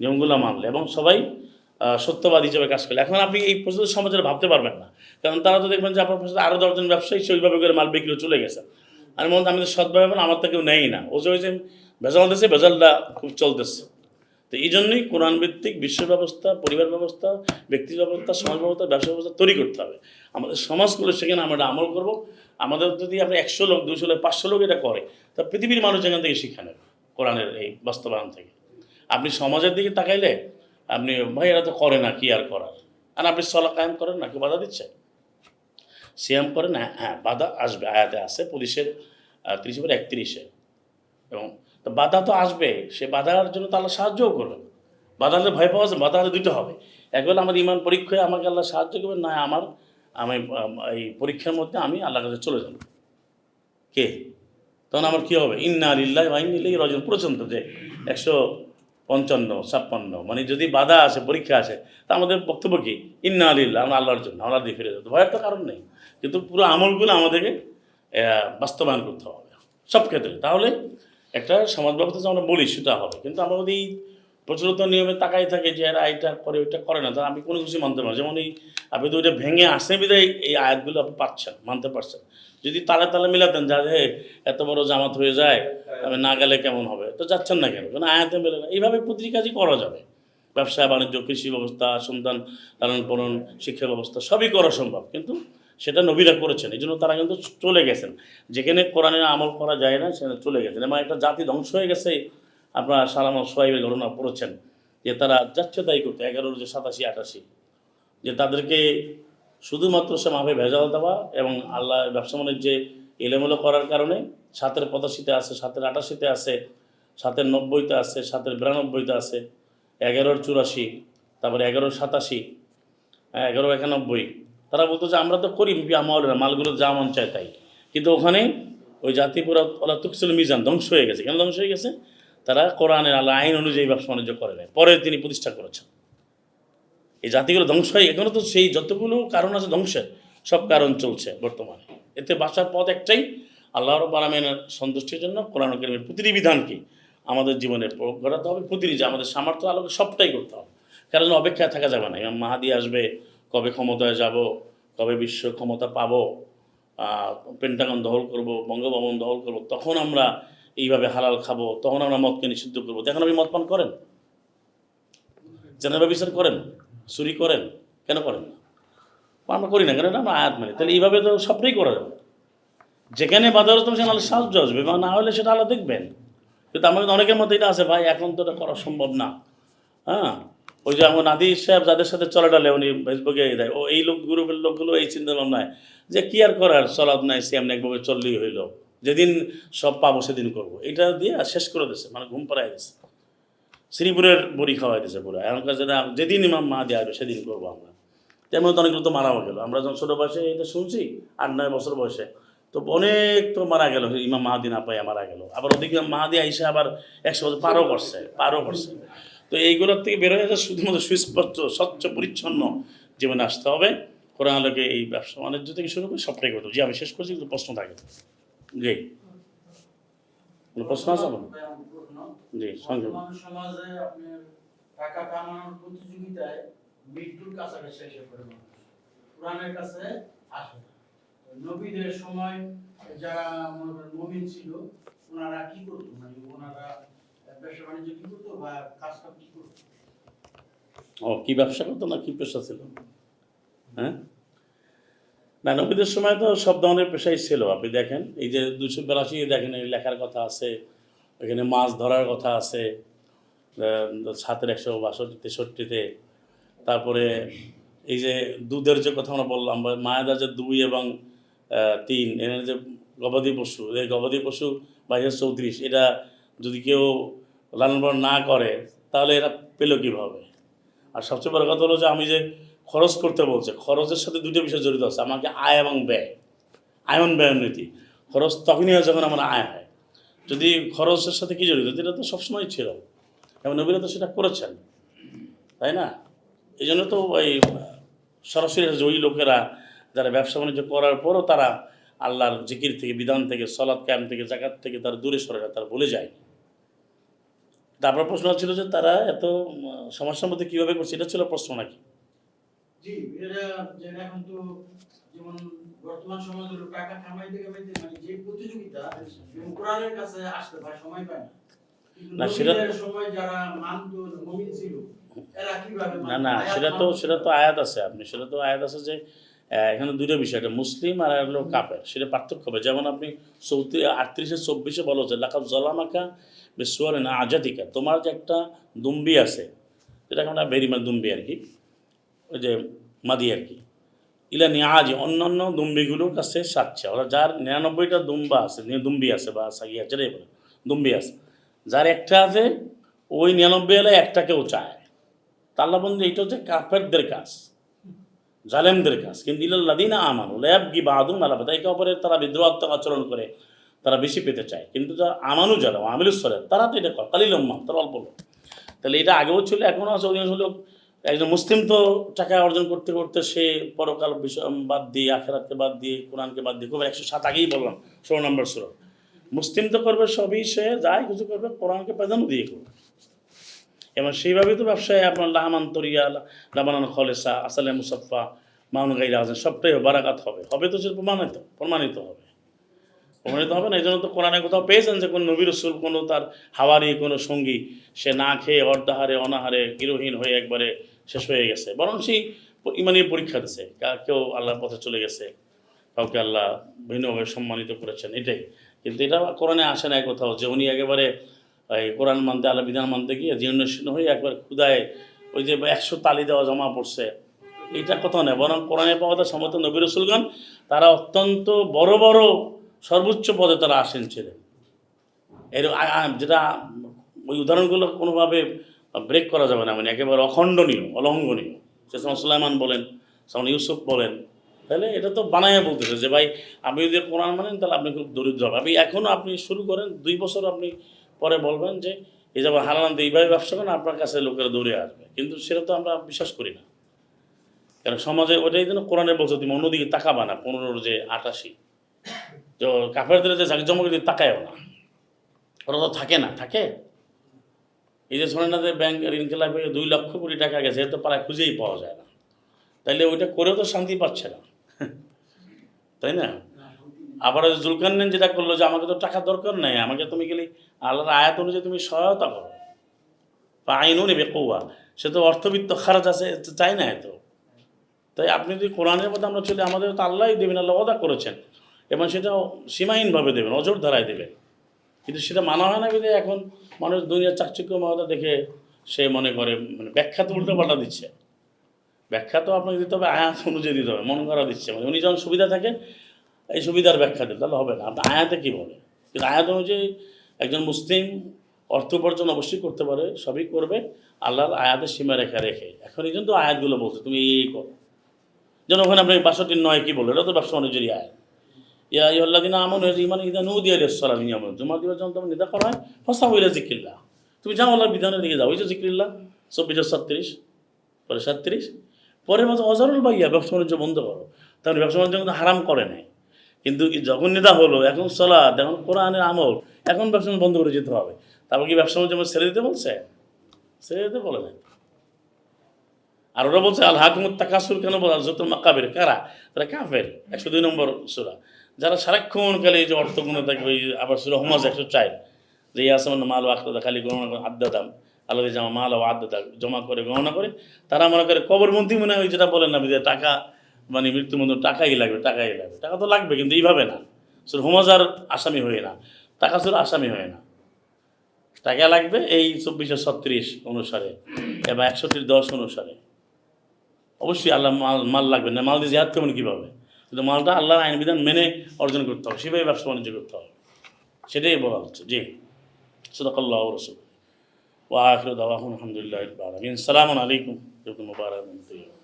নিয়মগুলো মানলে এবং সবাই সত্যবাদ হিসেবে কাজ করলে। এখন আপনি এই প্রশ্ন সমাজের ভাবতে পারবেন না। কারণ তারা তো দেখবেন যে আপনার পাশে আরও দশজন ব্যবসায়ী সে ওইভাবে করে মাল বিক্রি চলে গেছে। আমি মনে আমি তো সৎভাবে আমার তো কেউ নেই না। ও যে ভেজাল দিয়েছে ভেজালটা খুব চলতেছে। তো এই জন্যই কোরআন ভিত্তিক বিশ্ব ব্যবস্থা পরিবার ব্যবস্থা ব্যক্তি ব্যবস্থা সমাজ ব্যবস্থা ব্যবসা ব্যবস্থা তৈরি করতে হবে। আমাদের সমাজগুলো সেখানে আমরা আমল করব। আমাদের যদি আমরা একশো লোক, দুশো লোক, পাঁচশো লোক এটা করে, তা পৃথিবীর মানুষ এখান থেকে শিক্ষা নেবে কোরআনের এই বাস্তবায়ন থেকে। আপনি সমাজের দিকে তাকাইলে আপনি, ভাই, এরা তো করে না, কি আর করার? আর আপনি সলা কায়েম করেন না, কি বাধা দিচ্ছে? সিয়াম করেন হ্যাঁ হ্যাঁ বাধা আসবে। আয়াতে আসে পুলিশের তিরিশ এবার একত্রিশে। এবং তো বাধা তো আসবে, সে বাধার জন্য তো আল্লাহ সাহায্যও করবেন। বাধা হলে ভয় পাওয়া যায় বাধা দুটো হবে। এক হলো আমার ইমান পরীক্ষায় আমাকে আল্লাহ সাহায্য করবেন, না আমার, আমি এই পরীক্ষার মধ্যে আমি আল্লাহর কাছে চলে যাব। কে? তখন আমার কী হবে? ইন্না আলিল্লাহ বাইনিল্লাহ রজন পর্যন্ত যে একশো পঞ্চান্ন, ছাপ্পান্ন মানে যদি বাধা আসে, পরীক্ষা আসে, তা আমাদের বক্তব্য কি? ইন্না আলিল্লাহ আমরা আল্লাহর জন্য আল্লাহ দিয়ে ফিরে যেতে ভয়ের তো কারণ নেই। কিন্তু পুরো আমলগুলো আমাদেরকে বাস্তবায়ন করতে হবে। সব ক্ষেত্রে। তাহলে একটা সমাজ ব্যবস্থা যে আমরা বলি, সেটা হবে। কিন্তু আমরা যদি প্রচলিত নিয়মে তাকাই থাকে যে এরা এটা করে, ওইটা করে না, তাহলে আমি কোনো কিছু মানতে পারি। যেমন এই আপনি তো ওইটা ভেঙে আসে বিদায় এই আয়াতগুলো আপনি পাচ্ছেন, মানতে পারছেন। যদি তালে তালে মিলাতেন যা, হে, এত বড় জামাত হয়ে যায়, আমি না গেলে কেমন হবে? তো যাচ্ছেন না কেন? কেন আয়াতে মেলে না। এইভাবে প্রতিটি কাজই করা যাবে। ব্যবসা, বাণিজ্য, কৃষি ব্যবস্থা, সন্তান লালন পালন, শিক্ষা ব্যবস্থা, সবই করা সম্ভব। কিন্তু সেটা নবীরা করেছেন এই জন্য তারা কিন্তু চলে গেছেন। যেখানে কোরআনের আমল করা যায় না সেখানে চলে গেছেন। এবং একটা জাতি ধ্বংস হয়ে গেছে আপনারা সালাম সোহাইবের ঘটনা পড়েছেন যে তারা যাচ্ছে তাই করতে এগারোর যে সাতাশি আটাশি যে তাদেরকে শুধুমাত্র সে মাফে ভেজাল দেওয়া এবং আল্লাহ ব্যবসা বাণিজ্যে এলোমেলো করার কারণে সাতের পঁচাশিতে আছে সাতের আটাশিতে আছে সাতের নব্বইতে আছে সাতের বিরানব্বইতে আছে এগারোর চুরাশি তারপরে এগারোর সাতাশি হ্যাঁ, এগারো একানব্বই তারা বলতো যে, আমরা তো করি আমাদের মালগুলো যা মন চায় তাই। কিন্তু ওখানে ওই জাতি পুরো ওরা তুকসুল মিজান ধ্বংস হয়ে গেছে। কেন ধ্বংস হয়ে গেছে? তারা কোরআনের আল্লাহ আইন অনুযায়ী ব্যবসা বাণিজ্য করে নেয় পরে তিনি প্রতিষ্ঠা করেছেন। এই জাতিগুলো ধ্বংস হয়ে এখনও তো সেই যতগুলো কারণ আছে ধ্বংসের, সব কারণ চলছে বর্তমানে। এতে বাঁচার পথ একটাই আল্লাহর বারামেনের সন্তুষ্টির জন্য কোরআন করিমের প্রতিটি বিধানকে আমাদের জীবনে প্রয়োগ করাতে হবে। প্রতিটি যে আমাদের সামর্থ্য আলোকে সবটাই করতে হবে। কারণ অপেক্ষায় থাকা যাবে না। ইমাম মাহাদি আসবে কবে ক্ষমতায় যাব, কবে বিশ্ব ক্ষমতা পাব পেন্টাগন দখল করব, বঙ্গভবন দখল করব, তখন আমরা এইভাবে হালাল খাব, তখন আমরা মদকে নিষিদ্ধ করব। এখন আপনি মদ পান করেন? জেনারেল বিচার করেন? চুরি করেন? কেন করেন না? আমরা করি না, কেন? আমরা আয়াত মানি। তাহলে এইভাবে তো সবটাই করা যাবে। যেখানে বাধা হতো সেখানে সাহায্য আসবে বা না হলে সেটা আল্লাহ দেখবেন। কিন্তু আমাদের অনেকের মধ্যে এটা আছে, ভাই, এখন তো এটা করা সম্ভব না। হ্যাঁ? ওই যে আমার নাদি সাহেব যাদের সাথে চলে ডালে উনি ফেসবুকে দেয়। ও এই লোক গ্রুপের লোকগুলো এই চিন্তা ভাবনায় যে কি আর করার? চলাদ নাই সে এমনি একভাবে চললেই হইল। যেদিন সব পাবো সেদিন করব। এটা দিয়ে আর শেষ করে দিছে মানে ঘুম পাড়ায় দিছে। শ্রীপুরের বড়ি খাওয়াই দিছে পুরো। এখনকার যেটা, যেদিন ইমাম মা দিয়ে আসবে সেদিন করব আমরা। তেমন তো অনেকগুলো তো মারাও গেল। আমরা যখন ছোটো বয়সে এটা শুনছি, আট, নয় বছর বয়সে, তো অনেক তো মারা গেল। ইমাম মাহাদি না পাইয়া মারা গেল। আবার ওদিকে মাহাদি আইসে আবার একশো বছর পারও করছে পারও করছে। তো এইগুলোর থেকে বেরোয় গেছে শুধুমাত্র সুস্পষ্ট, স্বচ্ছ, পরিচ্ছন্ন জীবনে আসতে হবে। কোরআন আলোকে এই ব্যবসা বাণিজ্য থেকে শুরু করে সবটাই করতে। জি, আমি শেষ করছি, কিন্তু প্রশ্ন থাকে। জি। কোনো প্রশ্ন আছে আপনার? জি আপনার টাকা কামানোর প্রতিযোগিতায় মৃত্যুর কাছাকাছি এসে পড়ে কোরআনের কাছে আসে নবীদের সময় যারা মনে মুমিন ছিল, ওনারা কি করতো? মানে ওনারা ও, কি ব্যবসা করতো না কি পেশা ছিল? হ্যাঁ? না, নবীদের সময় তো সব ধরনের পেশাই ছিল। আপনি দেখেন, এই যে দুশো বেরাশি, দেখেন লেখার কথা আছে, এখানে মাছ ধরার কথা আছে সাতের একশো বাষট্টি, তেষট্টিতে। তারপরে এই যে দুধের যে কথা আমরা বললাম মায়েদার যে দুই এবং তিন এখানে যে গবাদি পশু, এই গবাদি পশু বাইশ চৌত্রিশ, এটা যদি কেউ লালন পালন না করে, তাহলে এরা পেল কীভাবে? আর সবচেয়ে বড় কথা হলো যে আমি যে খরচ করতে বলছে, খরচের সাথে দুটো বিষয় জড়িত আছে, আমাকে আয় এবং ব্যয় আয়ন ব্যয়ন নীতি। খরচ তখনই হয় যখন আমার আয় হয়। যদি খরচের সাথে কী জড়িত? এটা তো সবসময় ছিল। এবং নবীরা তো সেটা করেছেন, তাই না? এই জন্য তো ওই সরাসরি যে ওই লোকেরা যারা ব্যবসা বাণিজ্য করার পরও তারা আল্লাহর জিকির থেকে, বিধান থেকে, সলাৎ ক্যাম্প থেকে জাকাত থেকে তারা দূরে সরে যায়, তারা বলে যায়। তারপর প্রশ্ন ছিল যে তারা এত সমস্যার মধ্যে কীভাবে করছে? এটা ছিল প্রশ্ন নাকি? জি এরা এখন তো যেমন বর্তমান টাকা কামাইতে কামাইতে মানে যে প্রতিযোগিতা কোরআনের কাছে আসতে পারে সময় পায় না। না, সেটা- সময় যারা মানত মুমিন ছিল না না সেটা তো সেটা তো আয়াত আছে আপনি। সেটা তো আয়াত আছে যে এখানে দুটো বিষয় একটা মুসলিম আর হলো কাপের সেটা পার্থক্য হবে। যেমন আপনি চৌত্রিশ আটত্রিশে চব্বিশে বলো যে লাকাব জলামাকা বেসুয়ার না আজাদিকা, তোমার যে একটা দুম্বি আছে, যেটাকে আমরা বেরি বেরিমা দুম্বি আর কি, ওই যে মাদি আর কি, ইলা নিয়াজ, অন্যান্য দুম্বিগুলোর কাছে সাচ্ছে ওরা যার নিরানব্বইটা দুম্বা আছে দুম্বি আছে বা সাগিয়া যেটাই বলে, দুম্বি আছে, যার একটা আছে, ওই নিরানব্বই এলায় একটাকেও চায়। তাল্লা বন্ধু এইটা হচ্ছে কাফেরদের কাজ, জালেমদের কাজ, কিন্তু ইলাল্লাদিনা আমান ল্যাব গি বাহাদুম আলাদা একে অপরের তারা বিদ্রোহাত্মক আচরণ করে তারা বেশি পেতে চায়। কিন্তু যারা আমানু যারা আমিলুসরের তারা তো এটা করে। কালিল উম্মা তারা অল্প লোক। তাহলে এটা আগেও ছিল, এখনও আছে অধিকাংশ লোক। একজন মুসলিম তো টাকা অর্জন করতে করতে সে পরকাল বিষয় বাদ দিয়ে, আখেরাতকে বাদ দিয়ে, কোরআনকে বাদ দিয়ে, খুব একশো সাত আগেই বললাম, ষোলো নম্বর সুরত মুসলিম তো করবে সবই, সে যাই কিছু করবে, কোরআনকে প্রাধান্য দিয়ে করবে। এবং সেইভাবেই তো ব্যবসায় আপনার লাহমান তরিয়া, লাবানান খলেসা, আসালে মুসাফা মাউন গাইরা সবটাই বারাকাত হবে। হবে তো সে প্রমাণিত প্রমাণিত হবে। প্রমাণিত হবে না এই জন্য তো কোরআনে কোথাও পেয়েছেন যে কোনো নবী রসুল, কোনো তার হাওয়ারি, কোনো সঙ্গী, সে না খেয়ে অর্ধাহারে, অনাহারে, গৃহহীন হয়ে একবারে শেষ হয়ে গেছে। বরং সেই ইমানি পরীক্ষা দিছে কেউ আল্লাহর পথে চলে গেছে, কাউকে আল্লাহ ভিন্নভাবে সম্মানিত করেছেন, এটাই। কিন্তু এটা কোরআনে আসে না কোথাও, যে উনি একেবারে এই কোরআন মানতে, আল্লাহ বিধান মানতে গিয়ে জীর্ণশীর্ণ হয়ে একবার ক্ষুদায় ওই যে একশো তালি দেওয়া জমা পড়ছে, এটা কোথাও নেই। বরং কোরআনে পাওয়া যায় সমস্ত নবী রসুলগণ, তারা অত্যন্ত বড় বড় সর্বোচ্চ পদে তারা আসেন ছিলেন এর যেটা ওই উদাহরণগুলো কোনোভাবে ব্রেক করা যাবে না মানে একেবারে অখণ্ডনীয়, অলঙ্ঘনীয়। সে সময় সুলাইমান বলেন যেমন ইউসুফ বলেন, তাহলে এটা তো বানায় বলতেছে যে, ভাই, আপনি যদি কোরআন মানেন, তাহলে আপনি খুব দরিদ্র হবে। আপনি এখনও আপনি শুরু করেন, দুই বছর আপনি পরে বলবেন যে, এই যাবার হারান এইভাবে ব্যবসা করেন, আপনার কাছে লোকেরা দৌড়ে আসবে। কিন্তু সেটা তো আমরা বিশ্বাস করি না। কারণ সমাজে ওটাই যেন কোরআনে বলছে, তুমি অন্যদিকে তাকাবা না। পনেরোর যে আটাশি। তো কাফেরদের যে জাকজমক দিয়ে তাকায়ও না। ওরা তো থাকে না, থাকে। এই যে শোনেন না যে ব্যাংক ঋণ খেলাপে দুই লক্ষ কোটি টাকা গেছে তো পাড়ায় খুঁজেই পাওয়া যায় না। তাইলে ওইটা করেও তো শান্তি পাচ্ছে না। তাই না? আবার জুলকান্নেন যেটা করল যে, আমাকে তো টাকা দরকার নেই, আমাকে তুমি গেলে আল্লাহর আয়াত অনুযায়ী তুমি সহায়তা করো। বা আইনও নেবে কৌয়া সে তো অর্থবিত্ত খারাজ আছে চাই না এত তাই আপনি যদি কোরআনের মধ্যে আমরা চলে আমাদের তো আল্লাহই দেবেন, আল্লাহ করেছেন। এবং সেটা সীমাহীনভাবে দেবেন, অজর ধারায় দেবেন। কিন্তু সেটা মানা হয় না বিধে এখন মানুষ দুনিয়ার চাকচিক্য মহতা দেখে সে মনে করে মানে ব্যাখ্যা তো উল্টো পাল্টা দিচ্ছে। ব্যাখ্যা তো আপনাকে দিতে হবে, আয়াত অনুযায়ী দিতে হবে, মন করা দিচ্ছে। মানে উনি যখন সুবিধা থাকে, এই সুবিধার ব্যাখ্যা দেন তাহলে হবে না। আপনি আয়াতে কী বলে কিন্তু আয়াত অনুযায়ী একজন মুসলিম অর্থ উপার্জন অবশ্যই করতে পারে, সবই করবে, আল্লাহর আয়াতের সীমা রেখা। রেখে এখন এই জন্য তো আয়াতগুলো বলছে, তুমি এই করো। যেন ওখানে আপনি বাষট্টি নয় কী বলল, এটা তো ব্যবসা অনুযায়ী আয়াত। তুমি যাও আল্লাহর বিধানের দিকে যাও। ওই যে পরে সাতত্রিশ, পরে মাঝে অজারুল বাইয়া, ব্যবসা বাণিজ্য বন্ধ করো। তাহলে ব্যবসা বাণিজ্য কিন্তু হারাম করে নাই। কিন্তু যখন নিদা হলো, এখন সলাদ এখন কোরআনের আমল, এখন ব্যবসা বন্ধ করে যেতে হবে। তারপর কি ব্যবসা বাণিজ্য ছেড়ে দিতে বলছে? ছেড়ে দিতে বলে নাই। আর ওরা বলছে আল হাকুমত তাকাসুর কেন বলা যত মাকাবের, কারা? তারা কাফের। একশো দুই নম্বর সুরা। যারা সারাক্ষণ কালে এই যে অর্থ গুণে থাকে ওই আবার সুরা হুমাজ একশো চার, যে আসমান মাল ও আখদা খালি গণনা করে আড্ডা দাম আল্লাহ জামা মাল ও আড্ডা জমা করে, গণনা করে, তারা মনে করে কবরমন্ত্রী মনে হয় যেটা বলেন না, যে টাকা মানে মৃত্যু মতো টাকাই লাগবে টাকাই লাগবে। টাকা তো লাগবে, কিন্তু এইভাবে না। সুর হুমাজার আসামি হয়ে না। টাকা সুর আসামি হয় না। টাকা লাগবে এই চব্বিশশো ছত্রিশ অনুসারে এবং একষট্টির দশ অনুসারে। অবশ্যই আল্লাহ মাল মাল লাগবে না। মাল দিয়ে জেহাদ করবেন কীভাবে? কিন্তু মালটা আল্লাহর আইন বিধান মেনে অর্জন করতে হবে, সেভাবে ব্যবসা বাণিজ্য করতে হবে। সেটাই বলা হচ্ছে, জি। সদাকাল্লাহ রসুল। ওয়াখির দাওয়াহুন আলহামদুলিল্লাহ আলমিন। সালামু আলাইকুম। মুবারক